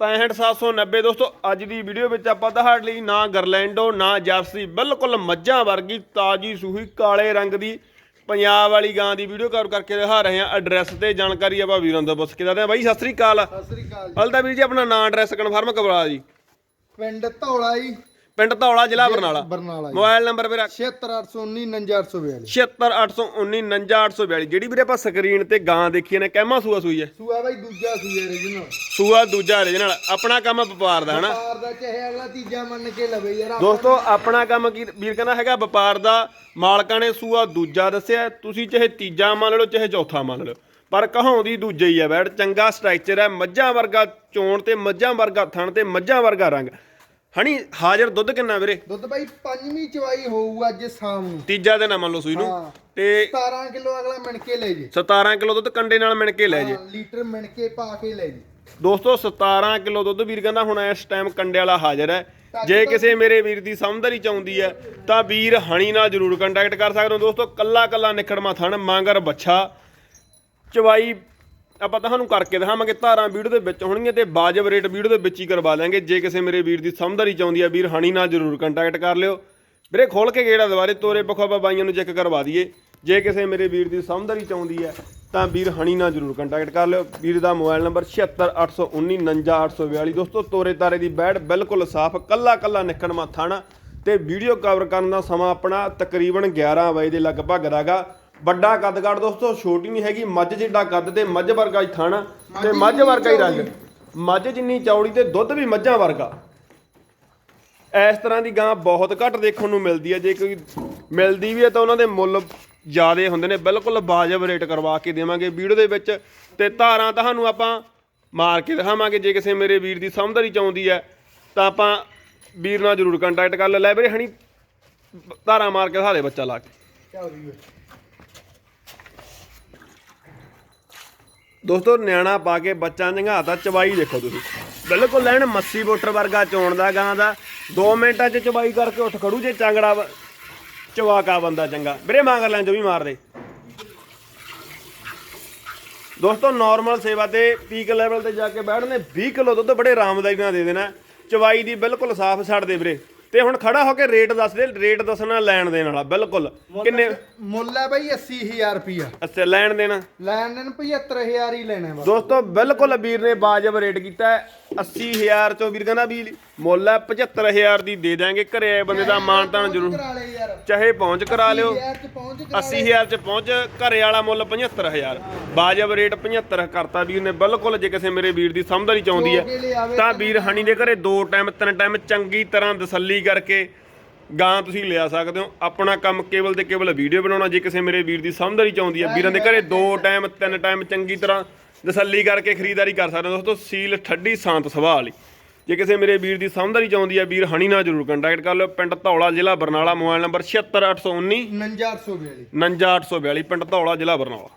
65790 ਦੋਸਤੋ ਅੱਜ ਦੀ ਵੀਡੀਓ ਵਿੱਚ ਆਪਾਂ ਤੁਹਾਡੇ ਲਈ ਨਾ ਗਰਲੈਂਡੋ ਨਾ ਜਰਸੀ ਬਿਲਕੁਲ ਮੱਝਾਂ ਵਰਗੀ ਤਾਜੀ ਸੂਹੀ ਕਾਲੇ ਰੰਗ ਦੀ ਪੰਜਾਬ ਵਾਲੀ ਗਾਂ ਦੀ ਵੀਡੀਓ ਕਵਰ ਕਰਕੇ ਦਿਖਾ ਰਹੇ ਹਾਂ। ਐਡਰੈਸ ਤੇ ਜਾਣਕਾਰੀ ਆਪਾਂ ਵੀਰਾਂ ਤੋਂ ਪੁੱਛ ਕੇ ਦੱਸਦੇ ਹਾਂ। ਬਾਈ ਸਤਿ ਸ੍ਰੀ ਅਕਾਲ। ਸਤਿ ਸ੍ਰੀ ਅਕਾਲ ਜੀ। ਹਲਦਾ ਵੀਰ ਜੀ ਆਪਣਾ ਨਾਂ ਐਡਰੈਸ ਕਨਫਰਮ ਕਰਵਾ ਜੀ। ਪਿੰਡ ਧੌਲਾ ਜੀ। ਪਿੰਡ ਧੌਲਾ ਜ਼ਿਲ੍ਹਾ ਬਰਨਾਲਾ। ਬਰਨਾਲਾ ਜੀ। ਮੋਬਾਈਲ ਨੰਬਰ ਮੇਰਾ 76819 99842 76819 ਜਿਹੜੀ ਵੀਰੇ ਆਪਾਂ ਸਕਰੀਨ ਤੇ ਗਾਂ ਦੇਖੀ ਨੇ ਕਹਿਮਾ ਸੂਆ ਸੂਈ ਹੈ। ਸੂਆ ਬਾਈ ਦੂਜਾ ਸੂਆ ਰੀਜਨਲ ਸੂਆ ਦੂਜਾ ਰੀਜਨਲ ਆਪਣਾ ਕੰਮ ਵਪਾਰ ਦਾ ਹਨਾ? ਪਾਰ ਦਾ ਚਾਹੇ ਅਗਲਾ ਤੀਜਾ ਮੰਨ ਕੇ ਲਵੇ ਯਾਰ ਆਪਾਂ- ਦੋਸਤੋ ਆਪਣਾ ਕੰਮ ਕੀ ਵੀਰ ਕਹਿੰਦਾ ਹੈਗਾ ਵਪਾਰ ਦਾ ਮਾਲਕਾਂ ਨੇ ਸੂਆ ਦੂਜਾ ਦੱਸਿਆ ਤੁਸੀਂ ਚਾਹੇ ਤੀਜਾ ਮੰਨ ਲਓ ਚਾਹੇ ਚੌਥਾ ਮੰਨ ਲਓ। ਪਰ ਕਹਾਉਂਦੀ ਦੂਜਾ ਹੀ ਹੈ ਬੈੜ ਚੰਗਾ ਸਟਰਕਚਰ ਹੈ ਮੱਝਾਂ ਵਰਗਾ ਚੋਣ ਤੇ ਮੱਝਾਂ ਵਰਗਾ ਥਣ ਤੇ ਮੱਝਾਂ ਵਰਗਾ ਰੰਗ। ਹਣੀ ਹਾਜ਼ਰ ਦੁੱਧ ਕਿੰਨਾ ਵੀਰੇ? ਦੁੱਧ ਬਾਈ ਪੰਜਵੀਂ ਚਵਾਈ ਹੋਊ ਅੱਜ ਸ਼ਾਮ ਨੂੰ। ਤੀਜਾ ਦਿਨ ਆ ਮੰਨ ਲਓ ਸੂਈ ਨੂੰ। ਹਾਂ। ਤੇ 17 ਕਿਲੋ ਅਗਲਾ ਮਿਣ ਕੇ ਲੈ ਜੇ। 17 ਕਿਲੋ ਦੁੱਧ ਕੰਡੇ ਨਾਲ ਮਿਣ ਕੇ ਲੈ ਜੇ। ਹਾਂ, ਲੀਟਰ ਮਿਣ ਕੇ ਪਾ ਕੇ ਲੈ ਜੇ। ਦੋਸਤੋ 17 ਕਿਲੋ ਦੁੱਧ ਵੀਰ ਕਹਿੰਦਾ ਹੁਣ ਇਸ ਟਾਈਮ ਕੰਡੇ ਵਾਲਾ ਹਾਜ਼ਰ ਹੈ। ਜੇ ਕਿਸੇ ਮੇਰੇ ਵੀਰ ਦੀ ਸਮਝਦਾਰੀ ਚਾਹੁੰਦੀ ਹੈ ਤਾਂ ਵੀਰ ਹਣੀ ਨਾਲ ਜਰੂਰ ਕੰਟੈਕਟ ਕਰ ਸਕਦੇ ਹੋ। ਦੋਸਤੋ ਕੱਲਾ ਕੱਲਾ ਨਿਖੜਮਾ ਥਣ ਮਾਂਗਰ ਬੱਛਾ। ਚਵਾਈ ਆਪਾਂ ਤੁਹਾਨੂੰ ਕਰਕੇ ਦਿਖਾਵਾਂਗੇ, ਧਾਰਾਂ ਵੀਡੀਓ ਦੇ ਵਿੱਚ ਹੋਣਗੀਆਂ ਤੇ ਬਾਜਬ ਰੇਟ ਵੀਡੀਓ ਦੇ ਵਿੱਚ ਹੀ ਕਰਵਾ ਲਾਂਗੇ। ਜੇ ਕਿਸੇ ਮੇਰੇ ਵੀਰ ਦੀ ਸਮਝਦਾਰੀ ਚਾਹੁੰਦੀ ਹੈ ਵੀਰ ਹਣੀ ਨਾਲ ਜਰੂਰ ਕੰਟੈਕਟ ਕਰ ਲਿਓ। ਵੀਰੇ, ਖੋਲ ਕੇ ਗੇੜਾ ਦੁਬਾਰੇ, ਤੋਰੇ ਬਖਵਾ ਬਾਈਆਂ ਨੂੰ ਚੈੱਕ ਕਰਵਾ ਦਈਏ। ਜੇ ਕਿਸੇ ਮੇਰੇ ਵੀਰ ਦੀ ਸਮਝਦਾਰੀ ਚਾਹੁੰਦੀ ਹੈ ਤਾਂ ਵੀਰ ਹਣੀ ਨਾਲ ਜਰੂਰ ਕੰਟੈਕਟ ਕਰ ਲਿਓ। ਵੀਰ ਦਾ ਮੋਬਾਈਲ ਨੰਬਰ 7681999842 ਦੋਸਤੋ, ਤੋਰੇ ਤਾਰੇ ਦੀ ਬੈੜ ਬਿਲਕੁਲ ਸਾਫ਼ ਕੱਲਾ ਕੱਲਾ ਨਿਕਣਮਾ ਥਾਣਾ। ਤੇ ਵੀਡੀਓ ਕਵਰ ਕਰਨ ਦਾ ਸਮਾਂ ਆਪਣਾ ਤਕਰੀਬਨ 11 ਵਜੇ ਦੇ ਲਗਭਗ ਦਾਗਾ ਵੱਡਾ ਕੱਦਗੜ ਦੋਸਤੋ ਛੋਟੀ ਨਹੀਂ ਹੈਗੀ ਮੱਝ ਜਿੱਡਾ ਕੱਦ ਤੇ ਮੱਝ ਵਰਗਾ ਹੀ ਥਾਣਾ ਤੇ ਮੱਝ ਵਰਗਾ ਹੀ ਰੰਗ। ਮੱਝ ਜਿੰਨੀ ਚੌੜੀ ਤੇ ਦੁੱਧ ਵੀ ਮੱਝਾਂ ਵਰਗਾ। ਇਸ ਤਰ੍ਹਾਂ ਦੀ ਗਾਂ ਬਹੁਤ ਘੱਟ ਦੇਖਣ ਨੂੰ ਮਿਲਦੀ ਹੈ ਜੇ ਕੋਈ ਮਿਲਦੀ ਵੀ ਹੈ ਤਾਂ ਉਹਨਾਂ ਦੇ ਮੁੱਲ ਜ਼ਿਆਦੇ ਹੁੰਦੇ ਨੇ। ਬਿਲਕੁਲ ਵਾਜਬ ਰੇਟ ਕਰਵਾ ਕੇ ਦੇਵਾਂਗੇ ਵੀਡੀਓ ਦੇ ਵਿੱਚ। ਤੇ ਧਾਰਾਂ ਤੁਹਾਨੂੰ ਆਪਾਂ ਮਾਰ ਕੇ ਦਿਖਾਵਾਂਗੇ। ਜੇ ਕਿਸੇ ਮੇਰੇ ਵੀਰ ਦੀ ਸਮਝਦਾਰੀ ਚਾਹੁੰਦੀ ਹੈ ਤਾਂ ਆਪਾਂ ਵੀਰ ਨਾਲ ਜਰੂਰ ਕੰਟੈਕਟ ਕਰ ਲੈ। ਲੈ ਵੀਰੇ ਹਣੀ ਧਾਰਾਂ ਮਾਰ ਕੇ ਦਿਖਾ ਦੇ ਬੱਚਾ ਲਾ ਕੇ। ਚੱਲ ਦੋਸਤੋ, ਨਿਆਣਾ ਪਾ ਕੇ ਬੱਚਾ ਜੰਘਾਤਾ ਚਵਾਈ ਦੇਖੋ ਤੁਸੀਂ। ਬਿਲਕੁਲ ਲੈਣ ਮੱਸੀ ਬੋਟਰ ਵਰਗਾ ਚੋਣ ਦਾ ਗਾਂ ਦਾ। 2 ਮਿੰਟਾਂ 'ਚ ਚਵਾਈ ਕਰਕੇ ਉੱਠ ਖੜੂ ਜੇ ਚਾਂਗੜਾ ਚਵਾਕਾ ਬੰਦਾ ਚੰਗਾ। ਵੀਰੇ, ਮਾਂਗਰ ਲੈਣ ਜੋ ਵੀ ਮਾਰ ਦੇ ਦੋਸਤੋ ਨਾਰਮਲ ਸੇਵਾ ਤੇ ਪੀਕ ਲੈਵਲ ਤੇ ਜਾ ਕੇ ਬੈਠਣੇ 20 ਕਿਲੋ ਦੁੱਧ ਬੜੇ ਆਰਾਮਦਾਈ ਨਾਲ ਦੇ ਦੇਣਾ। ਚਵਾਈ ਦੀ ਬਿਲਕੁਲ ਸਾਫ਼ ਛੱਡ ਦੇ ਵੀਰੇ। ਤੇ ਹੁਣ ਖੜਾ ਹੋ ਕੇ ਰੇਟ ਦੱਸ ਦੇ ਰੇਟ ਦੱਸਣਾ ਲੈਣ ਦੇਣ ਵਾਲਾ ਬਿਲਕੁਲ। ਕਿੰਨੇ? ਮੁੱਲ ਹੈ ਬਾਈ 80000 ਰੁਪਿਆ ਅੱਛਾ ਲੈਣ ਦੇਣਾ। ਲੈਣ ਦੇਣ 75000 ਹੀ ਲੈਣਾ ਬਸ। ਦੋਸਤੋ ਬਿਲਕੁਲ ਵੀਰ ਨੇ ਬਾਜਬ ਰੇਟ ਕੀਤਾ ਹੈ 80000 ਚੋਂ ਵੀਰ ਕਹਿੰਦਾ ਵੀ ਮੁੱਲ ਹੈ 75000 ਦੀ ਦੇ ਦਾਂਗੇ ਘਰੇ ਆਏ ਬੰਦੇ ਦਾ ਜ਼ਰੂਰ। ਕਰਾ ਲੈ ਯਾਰ ਚਾਹੇ ਪਹੁੰਚ ਕਰਾ ਲਿਓ। 80000 ਚ ਪਹੁੰਚ ਕਰਾ 80000 ਚ ਪਹੁੰਚ ਘਰੇ ਵਾਲਾ ਮੁੱਲ 75000 ਬਾਜਬ ਰੇਟ 75 ਕਰਤਾ ਵੀਰ ਨੇ ਬਿਲਕੁਲ ਜੇ ਕਿਸੇ ਮੇਰੇ ਵੀਰ ਦੀ ਸਮਝਦਾਰੀ ਚਾਹੁੰਦੀ ਹੈ ਤਾਂ ਵੀਰ ਹਣੀ ਦੇ ਘਰੇ ਦੋ ਟਾਈਮ ਤਿੰਨ ਟਾਈਮ ਚੰਗੀ ਤਰ੍ਹਾਂ ਤਸੱਲੀ ਕਰਕੇ ਗਾਂ ਤੁਸੀਂ ਲਿਆ ਸਕਦੇ ਹੋ। ਆਪਣਾ ਕੰਮ ਕੇਵਲ ਤੇ ਕੇਵਲ ਵੀਡੀਓ ਬਣਾਉਣਾ ਜੇ ਕਿਸੇ ਮੇਰੇ ਵੀਰ ਦੀ ਸਮਝਦਾਰੀ ਚਾਹੁੰਦੀ ਹੈ। ਵੀਰਾਂ ਦੇ ਘਰੇ ਦੋ ਟਾਈਮ ਤਿੰਨ ਟਾਈਮ ਚੰਗੀ ਤਰ੍ਹਾਂ ਤਸੱਲੀ ਕਰਕੇ ਖਰੀਦਦਾਰੀ ਕਰ ਸਕਦੇ ਹੋ। ਦੋਸਤੋ ਸੀਲ ਠੱਡੀ ਸ਼ਾਂਤ ਸੁਭਾਅ ਵਾਲੀ ਜੇ ਕਿਸੇ ਮੇਰੇ ਵੀਰ ਦੀ ਸਮਝਦਾਰੀ ਚਾਹੁੰਦੀ ਹੈ ਵੀਰ ਹਣੀ ਨਾਲ ਜਰੂਰ ਕੰਟੈਕਟ ਕਰ ਲਿਓ। ਪਿੰਡ ਧੌਲਾ ਜ਼ਿਲ੍ਹਾ ਬਰਨਾਲਾ ਮੋਬਾਈਲ ਨੰਬਰ 76819 99842 99842 ਪਿੰਡ ਧੌਲਾ ਜ਼ਿਲ੍ਹਾ ਬਰਨਾਲਾ।